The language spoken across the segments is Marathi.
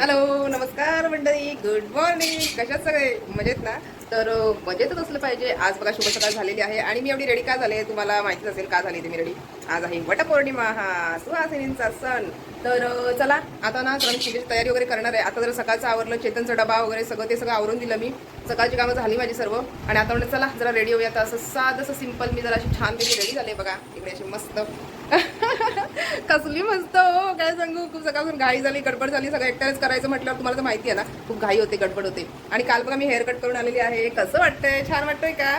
हॅलो नमस्कार मंडळी. गुड मॉर्निंग कशाच सगळे? मजेत ना? तर मजेतच असलं पाहिजे. आज बघा शुभ सकाळ झालेली आहे आणि मी एवढी रेडी का झाले? तुम्हाला माहितीच असेल का झाली ते मी रेडी आज आहे वटपौर्णिमा. हा सुहासिनींचा सण. तर चला आता ना जरा मी तयारी वगैरे करणार आहे. आता जर सकाळचं आवरलं चेतनचा डबा वगैरे सगळं ते सगळं आवरून दिलं मी. सकाळची कामं झाली माझी सर्व. आणि आता म्हणलं चला जरा रेडी होऊया आता असं साधं सिंपल मी जरा अशी छान रेडी झाले बघा. इकडे अशी मस्त. कसली मस्त हो काय सांगू? खूप सकाळपासून घाई झाली गडबड झाली सगळं एकट्यानेच करायचं म्हटल्यावर तुम्हाला तर माहिती आहे ना खूप घाई होते गडबड होते. आणि काल बघा मी हेअर कट करून आलेली आहे. कसं वाटतंय? छान वाटतंय का?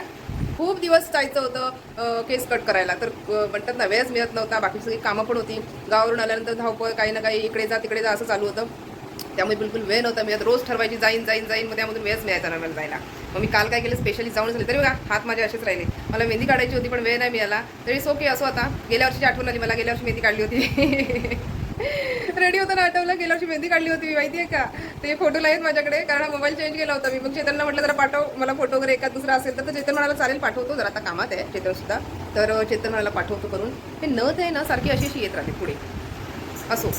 खूप दिवस जायचं होतं केस कट करायला. तर म्हणतात ना वेळच मिळत नव्हता बाकी सगळी कामं पण होती. गावावरून आल्यानंतर धावपळ काही ना काही इकडे जा तिकडे जा असं चालू होतं. त्यामुळे बिलकुल वेळ नव्हता मिळत. रोज ठरवायची जाईन जाईन जाईन मग त्यामधून वेळच मिळायचा नाही मला जायला. मग मी काल काय केलं स्पेशली जाऊन झाले तरी बघा हात माझे असेच राहिले. मला मेहंदी काढायची होती पण वेळ नाही मिळाला. तरी ओके असो आता गेल्या वर्षीची आठवण आली मला गेल्या वर्षी मेहंदी काढली होती. रेडी होताना आठवलं? गेल्या वर्षी मेहंदी काढली होती मी माहिती आहे का? ते फोटो आहेत माझ्याकडे कारण मोबाईल चेंज केला होता मी. मग चेतनला म्हटलं जरा पाठव मला फोटो वगैरे एका दुसरा असेल तर. चेतन म्हणाला चालेल पाठवतो. जरा आता कामात आहे चेतन सुद्धा. तर चेतन म्हणाला पाठवतो करून. हे नथ आहे ना सारखी अशी अशी येत राहते पुढे. असो.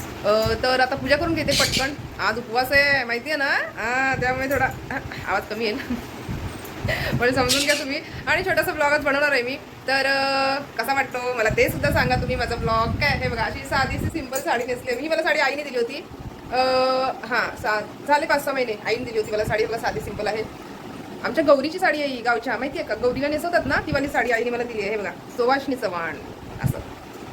तर आता पूजा करून घेते पटकन. आज उपवास आहे माहिती आहे ना त्यामुळे थोडा आवाज कमी आहे ना पण समजून घ्या तुम्ही. आणि छोटासा ब्लॉगच बनवणार आहे मी. तर कसा वाटतो? मला ते सुद्धा सांगा तुम्ही माझा ब्लॉग काय हे बघा अशी साधीशी सिंपल साडी नेसली आहे. ही मला साडी आईने दिली होती. हां सा झाले पाच सहा महिने. आईने दिली होती मला साडी. मला साधी सिंपल आहे. आमच्या गौरीची साडी आहे ही गावच्या. माहिती आहे का? गौरीला नेसवतात ना ती वाली साडी आईने मला दिली आहे. हे बघा सुवाशनी चव्हाण.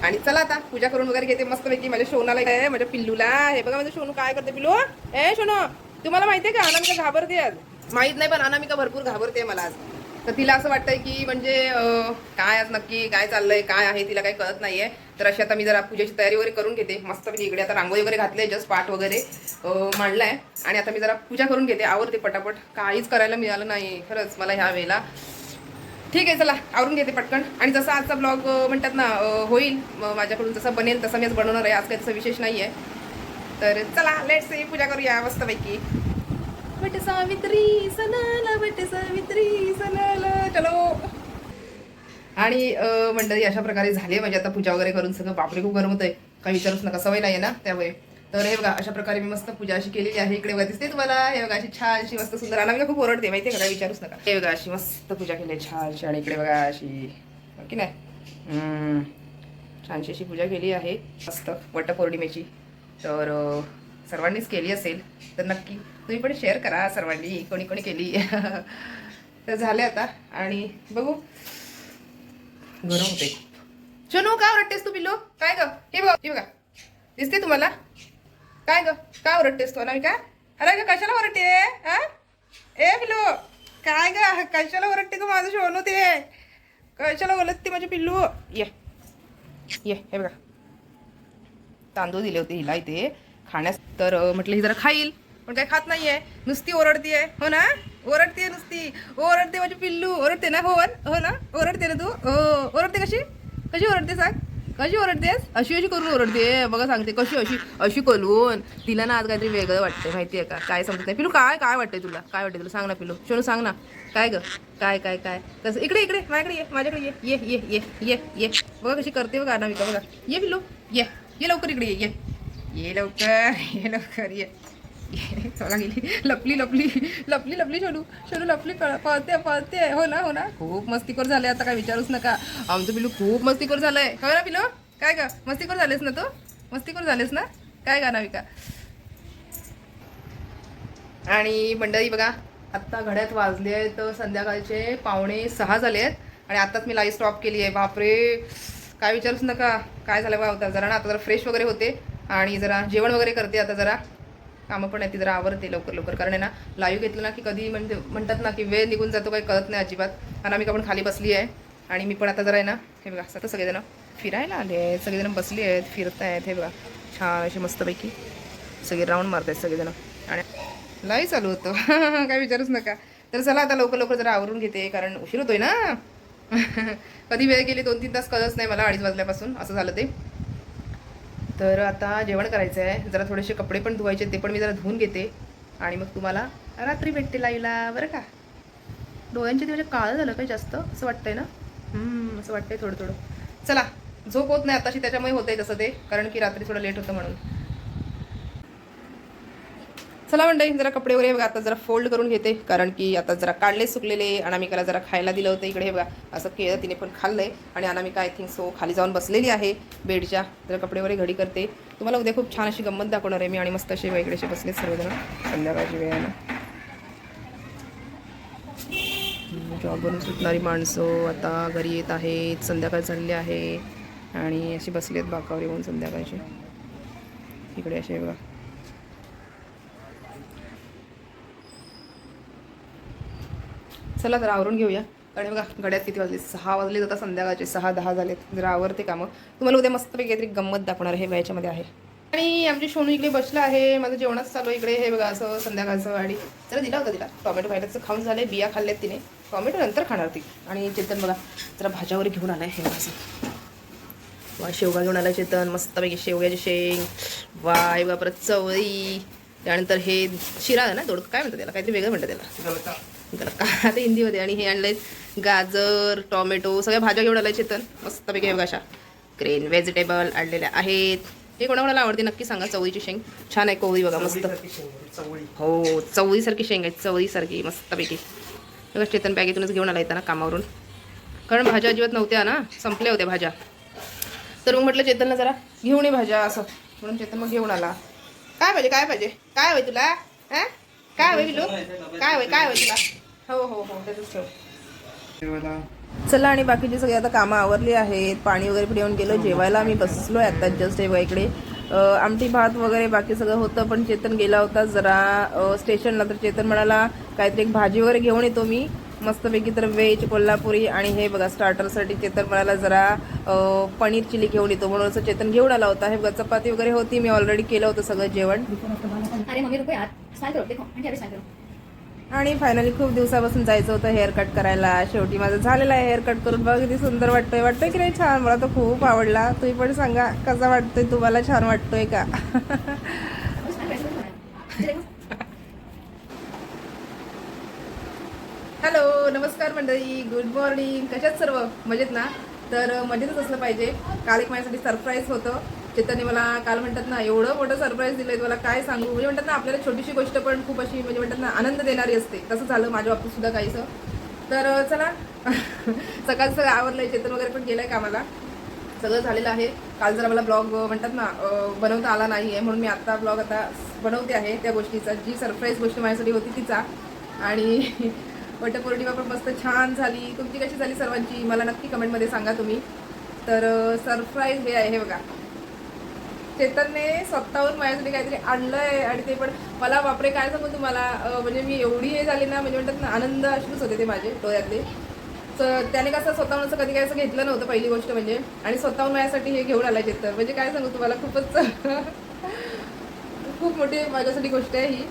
आणि चला आता पूजा करून वगैरे घेते मस्तपैकी. माझ्या शोनाला आहे माझ्या पिल्लूला हे बघा माझं शोनू काय करते पिल्लू हो? ए सोनू तुम्हाला माहितीये का? अनामिका घाबरते आज. माहीत नाही पण अनामिका भरपूर घाबरते मला आज. तर तिला असं वाटतंय की म्हणजे काय आज नक्की काय चाललंय काय आहे तिला काही कळत नाहीये. तर अशी आता मी जरा पूजेची तयारी वगैरे करून घेते. मस्तपैकी इकडे आता रांगोळी वगैरे घातले जस्ट पाठ वगैरे मांडलाय. आणि आता मी जरा पूजा करून घेते आवडते पटापट. काहीच करायला मिळालं नाही खरंच मला ह्या वेळेला. ठीक आहे चला आवरून घेते पटकन. आणि जसा आजचा ब्लॉग म्हणतात ना होईल माझ्याकडून जसा बनेल तसा मी आज बनवणार आहे. आज काही तसं विशेष नाही आहे तर चला लेट्स पूजा करूया मस्तपैकी. बट सावित्री सणाला बट सावित्री सणाला चलो. आणि मंडळी अशा प्रकारे झाले म्हणजे आता पूजा वगैरे करून सगळं. बापरे खूप गरम होतंय. काही विचारूच नका सवय नाही आहे ना त्यामुळे. तर हे बघा अशा प्रकारे मी मस्त पूजा अशी केलेली आहे. इकडे बघा दिसते तुम्हाला? हे बघा अशी छान अशी मस्त सुंदर. आणि खूप ओरडते माहिती आहे का विचारूच नका. हे बघा अशी मस्त पूजा केली आहे छानशी. आणि इकडे बघा अशी हो की नाही? छानशी अशी पूजा केली आहे. मस्त वटपौर्णिमेची. तर सर्वांनीच केली असेल तर नक्की तुम्ही पण शेअर करा सर्वांनी कोणी कोणी केली. तर झाले आता. आणि बघू. गरम होते शनू का ओरडतेस तू पिल्लो? काय ग? हे बघा हे बघा. दिसते तुम्हाला? काय ग? का ओरडतेस तू? अनामिका? अरे ग कशाला ओरडते? हा ए पिल्लू! काय ग? कशाला ओरडते ग माझं शोनू ते? कशाला बोलत माझे पिल्लू? ये. ये हे बघा. तांदूळ दिले होते हिला इथे खाण्यास. तर म्हटलं ही जरा खाईल पण काय खात नाहीये. नुसती ओरडतीये. हो ना? ओरडते नुसती. ओरडते माझी पिल्लू. ओरडते ना हो हो ना? ओरडते ना तू? हो. ओरडते कशी? कशी ओरडते सांग कशी ओरडतेस? अशी अशी करून ओरडते. बघा सांगते. कशी अशी अशी करून तिला ना आज काहीतरी वेगळं वाटतंय. माहितीये का? काय समजत नाही. पिलू काय काय वाटतंय तुला? काय वाटतंय तुला? सांग ना पिलू. शोनू सांग ना. काय ग? काय काय काय? कसं? इकडे इकडे. माझ्याकडे ये माझ्याकडे ये. ये ये ये ये ये. बघा कशी करते बघा अनामिका. बघा. ये पिलू. ये. ये लवकर इकडे ये ये. ये लवकर ये लवकर ये. चला गेली. लपली लपली. लपली लपली शोनू शोनू लपली. पळते पळते. हो ना हो ना. खूप मस्तीखोर झाले आता काय विचारूच नका. आमचं पिलू खूप मस्तीखोर झालंय. हो ना पिलू काय का मस्तीखोर झालेस ना तू? मस्तीखोर झालेस ना? काय का नाविका आणि मंडळी बघा आत्ता घड्यात वाजले आहेत संध्याकाळचे पावणे सहा झाले आहेत. आणि आत्ताच मी लाईव्ह स्टॉप केली आहे. बापरे. काय विचारूच नका. काय झालं बा होता जरा ना आता जरा फ्रेश वगैरे होते. आणि जरा जेवण वगैरे करते आता जरा. कामं पण आहे ती जरा आवरते लवकर लवकर. कारण आहे ना लाईव्ह घेतलं ना की कधी म्हणजे म्हणतात ना की वेळ निघून जातो काही कळत नाही अजिबात. आणि आम्ही का पण खाली बसली आहे. आणि मी पण आता जरा आहे ना हे बघा आता सगळेजण फिरायला आले आहेत सगळेजण बसली आहेत फिरत आहेत हे बघा. छान अशी मस्तपैकी सगळे राऊंड मारत आहेत सगळेजण. आणि लाईव्ह चालू होतं. काय विचारूच नका. तर चला आता लवकर लवकर जरा आवरून घेते कारण उशीर होतोय ना. कधी वेळ गेली दोन तीन तास कळच नाही मला अडीच वाजल्यापासून असं झालं ते. तर आता जेवण करायचं आहे. जरा थोडेसे कपडे पण धुवायचे ते पण मी जरा धुवून घेते. आणि मग तुम्हाला रात्री भेटते लाईला बरं का? डोळ्यांचे ते म्हणजे काळं झालं काही जास्त असं वाटतंय ना? असं वाटतंय थोडं थोडं चला झोप होत नाही आताशी त्याच्यामुळे होतंय तसं ते कारण की रात्री थोडं लेट होतं म्हणून. चला मंडळी जरा कपडे वगैरे बघा आता जरा फोल्ड करून घेते कारण की आता जरा काढले सुकलेले अनामिकाला जरा खायला दिलं होतं इकडे बघा असं केलं तिने पण खाल्लं आहे आणि अनामिका आय थिंक सो खाली जाऊन बसलेली आहे बेडच्या जरा कपडे वगैरे घडी करते. तुम्हाला उद्या खूप छान अशी गंमत दाखवणार आहे मी आणि मस्त असे इकडे असे बसले सर्वजण संध्याकाळची वेळ आहे जॉबवरून सुटणारी माणसं आता घरी येत आहेत संध्याकाळ झालेली आहे आणि अशी बसली आहेत बाकावर येऊन संध्याकाळची. इकडे असे बघा. चला जरा आवरून घेऊया. कारण बघा गड्यात किती वाजले? सहा वाजले जातात संध्याकाळचे सहा दहा झालेत. जरा आवरते कामं. तुम्हाला उद्या मस्तपैकी काहीतरी गंमत दाखवणार हे याच्यामध्ये आहे. आणि आमची सोनू इकडे बसला आहे माझं जेवणच चालू इकडे हे बघा असं संध्याकाळचं आणि जरा दिला होता तिला. टोमॅटो खायलाचं खाऊन झालं बिया खाल्ल्यात तिने. टॉमॅटो नंतर खाणार ती. आणि चेतन बघा जरा भाज्यावर घेऊन आलाय हे बघा असं. वा शेवगा घेऊन आला चेतन. मस्तपैकी शेवग्याची शेंग. वाय बा परत चवळी. त्यानंतर हे शिरा आहे ना दोड काय म्हणतात त्याला? काहीतरी वेगळं म्हणतात त्याला. त्याला का ते हिंदीमध्ये आणि हे आणलंय. गाजर टोमॅटो सगळ्या भाज्या घेऊन आलाय चेतन. मस्तपैकी हे बघा अशा. ग्रेन व्हेजिटेबल आणलेल्या आहेत. हे कोणाकोणाला आवडते नक्की सांगा. चवळीची शेंग. छान आहे कोवळी बघा मस्त. हो चवळीसारखी शेंग आहे. चवळीसारखी मस्तपैकी. बघा चेतन बॅगेतूनच घेऊन आला येताना कामावरून. कारण भाज्या अजिबात नव्हत्या ना. संपल्या होत्या भाज्या. तर मग म्हटलं चेतनला जरा घेऊन ये भाज्या असं. म्हणून चेतन मग घेऊन आला. काय पाहिजे काय पाहिजे? काय हवंय तुला? हा? काय हवंय बिलू काय हवंय काय हवंय तुला? हो हो हो त्यातच ठेव. चला आणि बाकीचे सगळे आता कामं आवरली आहेत. पाणी वगैरे पिऊन गेलो. जेवायला आम्ही बसलो आहे आता जस्ट हे इकडे आमटी भात वगैरे बाकी सगळं होतं पण चेतन गेला होता. जरा स्टेशनला तर चेतन म्हणाला काहीतरी एक भाजी वगैरे घेऊन येतो मी. मस्तपैकी तर व्हेज कोल्हापुरी आणि हे बघा स्टार्टरसाठी चेतन म्हणाला जरा पनीर चिली घेऊन येतो. म्हणून असं चेतन घेऊन आला होता. हे बघा चपाती वगैरे होती. मी ऑलरेडी केलं होतं सगळं जेवण. आणि फायनली खूप दिवसापासून जायचं होतं हेअर कट करायला. शेवटी माझं झालेलं आहे हेअर कट करून. बघा किती सुंदर वाटतोय. वाटतोय की नाही छान? मला तर खूप आवडला. तुम्ही पण सांगा कसा वाटतोय? तुम्हाला छान वाटतोय का? हॅलो नमस्कार मंडळी गुड मॉर्निंग कशात सर्व? मजेत ना? तर मजेतच असलं पाहिजे. काल एक माझ्यासाठी सरप्राईज होतं. चेतनने मला काल म्हणतात ना एवढं मोठं सरप्राईज दिलंय मला काय सांगू? म्हणजे म्हणतात ना आपल्याला छोटीशी गोष्ट पण खूप अशी म्हणजे म्हणतात ना आनंद देणारी असते. तसं झालं माझ्या बाबतीत सुद्धा काहीसं. तर चला. सकाळ सगळं आवरलंय. चेतन वगैरे पण गेलंय कामाला. सगळं झालेलं आहे. काल जरा मला ब्लॉग म्हणतात ना बनवता आला नाही आहे. म्हणून मी आत्ता ब्लॉग आता बनवते आहे त्या गोष्टीचा. जी सरप्राईज गोष्ट माझ्यासाठी होती तिचा. आणि वटपौर्णिमा पण मस्त छान झाली. तुमची कशी झाली सर्वांची? मला नक्की कमेंटमध्ये सांगा तुम्ही. तर सरप्राईज हे आहे हे बघा. चेतनने स्वतःहून माझ्यासाठी काहीतरी आणलं आहे आणि ते पण मला बापरे काय सांगू तुम्हाला? म्हणजे मी एवढी हे झाली ना म्हणजे म्हणतात ना आनंद अश्रूच होते ते माझे डोळ्यातले. तर त्याने कसं स्वतःहून असं कधी काय असं घेतलं नव्हतं पहिली गोष्ट म्हणजे. आणि स्वतःहून माझ्यासाठी हे घेऊन आला चेतन. म्हणजे काय सांगू तुम्हाला खूपच खूप मोठी माझ्यासाठी गोष्ट आहे ही.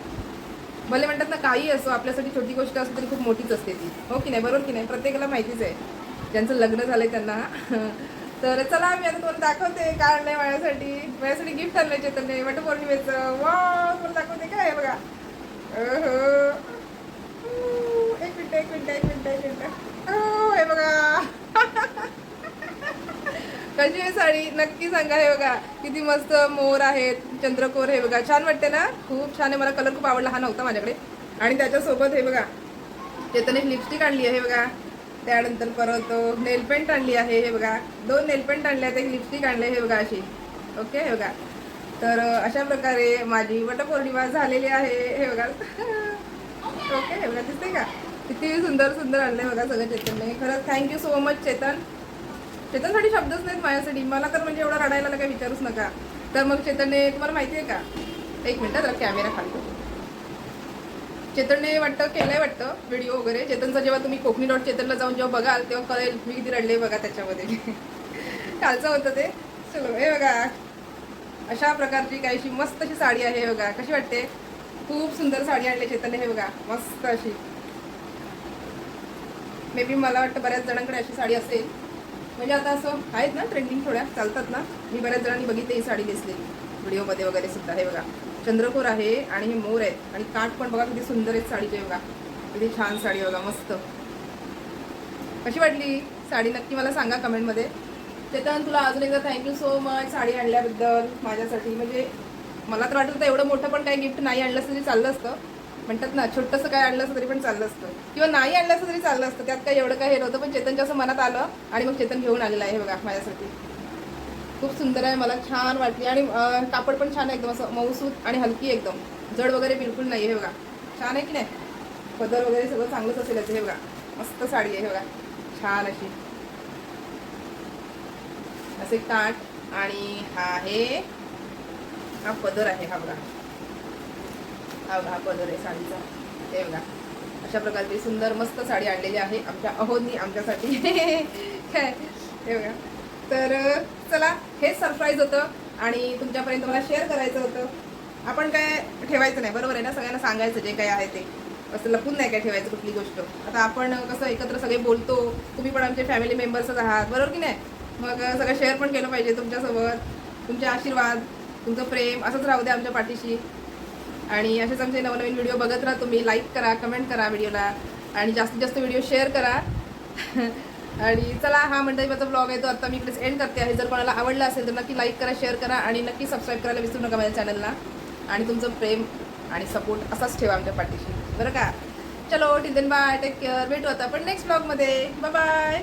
भले म्हणतात ना काही असो आपल्यासाठी छोटी गोष्ट असो तरी खूप मोठीच असते ती. हो की नाही? बरोबर की नाही? प्रत्येकाला माहितीच आहे. ज्यांचं लग्न झालंय त्यांना. तर चला मी आता तुम्हाला दाखवते काय आणलंय माझ्यासाठी. माझ्यासाठी गिफ्ट आणलंय चैतन्य वटपौर्णिमेचं. वा तुम्हाला दाखवते काय बघा. अहो. एक मिनिट एक मिनिट एक मिनिट एक मिनिट. हो हे बघा. कशी आहे साडी? नक्की सांगा हे बघा. किती मस्त मोर आहेत. चंद्रकोर हे बघा. छान वाटते ना? खूप छान आहे. मला कलर खूप आवडला. हा नव्हता माझ्याकडे. आणि त्याच्यासोबत हे बघा. चेतन एक लिपस्टिक आणली आहे हे बघा. त्यानंतर परत नेल पेंट आणली आहे हे बघा. दोन नेल पेंट आणले आहेत. एक लिपस्टिक आणले हे बघा अशी. ओके हे बघा. तर अशा प्रकारे माझी वटपौर्णिमा झालेली आहे हे बघा. ओके हे बघा. दिसते का? किती सुंदर सुंदर आणलंय बघा सगळं चेतनने. खरंच thank you so much Chetan. चेतनसाठी शब्दच नाहीत माझ्यासाठी. मला तर म्हणजे एवढा रडायला काही विचारूच नका. तर मग चेतनने तुम्हाला माहिती आहे का? एक मिनिट जरा कॅमेरा खाली चेतनने वाटतं केलंय वाटतं व्हिडिओ वगैरे. चेतनचा जेव्हा तुम्ही कोकणी डॉट चेतनला जाऊन जेव्हा बघाल तेव्हा कळेल मी किती रडले बघा त्याच्यामध्ये. कालचं होतं ते. चलो हे बघा. अशा प्रकारची काहीशी मस्त अशी साडी आहे हे बघा. कशी वाटते? खूप सुंदर साडी आणली चेतनने हे बघा. मस्त अशी. मे बी मला वाटतं बऱ्याच जणांकडे अशी साडी असेल. म्हणजे आता असं आहेत ना ट्रेंडिंग थोड्या चालतात ना. मी बऱ्याच जणांनी बघितली ही साडी दिसलेली व्हिडिओमध्ये वगैरे सुद्धा हे बघा. चंद्रकोर आहे आणि हे मोर आहेत. आणि काठ पण बघा किती सुंदर आहेत साडीचे बघा. किती छान साडी बघा मस्त. कशी वाटली साडी? नक्की मला सांगा कमेंटमध्ये. चेतन तुला अजून एकदा thank you so much sari आणल्याबद्दल माझ्यासाठी. म्हणजे मला तर वाटत होतं एवढं मोठं पण काही गिफ्ट नाही आणलं असतं तरी चाललं असतं. म्हणतात ना छोटंसं काय आणलं असतं तरी पण चाललं असतं. किंवा नाही आणलं असं तरी चाललं असतं. त्यात काही एवढं काही हे नव्हतं पण चेतनच्या असं मनात आलं आणि मग चेतन घेऊन आलेलं आहे बघा माझ्यासाठी. खूप सुंदर आहे मला छान वाटली. आणि कापड पण छान आहे एकदम असं मऊसूत आणि हलकी एकदम. जड वगैरे बिलकुल नाही आहे हे बघा. छान आहे की नाही? पदर वगैरे सगळं चांगलंच असेल याचं हे बघा. मस्त साडी आहे हे बघा. छान अशी. असे काठ आणि हा आहे हा पदर आहे हा बघा. हा बघा हा आहे साडीचा. हे बघा. अशा प्रकारची सुंदर मस्त साडी आणलेली आहे आमच्या अहोनी आमच्यासाठी. हे बघा. तर चला हेच सरप्राईज होतं आणि तुमच्यापर्यंत मला शेअर करायचं होतं. आपण काय ठेवायचं नाही बरोबर आहे ना? सगळ्यांना सांगायचं जे काय आहे ते. असं लपून नाही काय ठेवायचं कुठली गोष्ट. आता आपण कसं एकत्र सगळे बोलतो तुम्ही पण आमचे फॅमिली मेंबर्सच आहात बरोबर की नाही? मग सगळं शेअर पण केलं पाहिजे तुमच्यासोबत. तुमचे आशीर्वाद तुमचं प्रेम असंच राहू द्या आमच्या पाठीशी. आणि असेच आमचे नवनवीन व्हिडिओ बघत राहा तुम्ही. लाईक करा कमेंट करा व्हिडिओला आणि जास्तीत जास्त व्हिडिओ शेअर करा. आणि चला हा मंडळीचा ब्लॉग आहे तो आता मी इकडेच एंड करते आहे. जर कोणाला आवडला असेल तर नक्की लाईक करा शेअर करा आणि नक्की सबस्क्राईब करायला विसरू नका माझ्या चॅनलला आणि तुमचं प्रेम आणि सपोर्ट असाच ठेवा आमच्या पाठीशी. बरं का? चलो till then bye take care भेटू आता आपण नेक्स्ट ब्लॉगमध्ये बाय